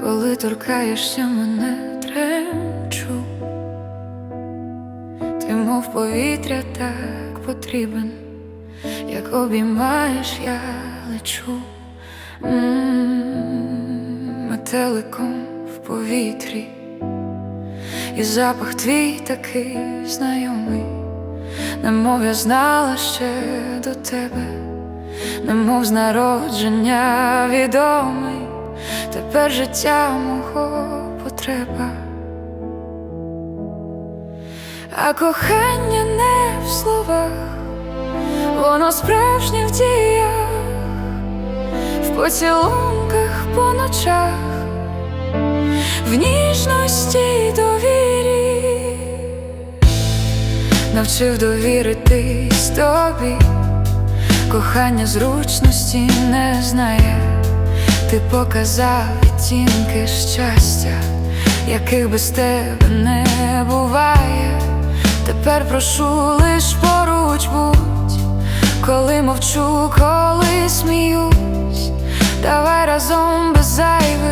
коли торкаєшся мене тремчу, ти мов повітря так потрібен, як обіймаєш, я лечу. Метеликом в повітрі, і запах твій такий знайомий, немов я знала ще до тебе, немов з народження відомий, тепер життя мого потреба. А кохання не в словах, воно справжнє в діях, в поцілунках по ночах, в ніжності й довірі, навчив довіритись тобі, кохання зручності не знає, ти показав відтінки щастя, яких без тебе не буває. Тепер прошу лиш поруч будь, коли мовчу, коли сміюсь, давай разом без зайвих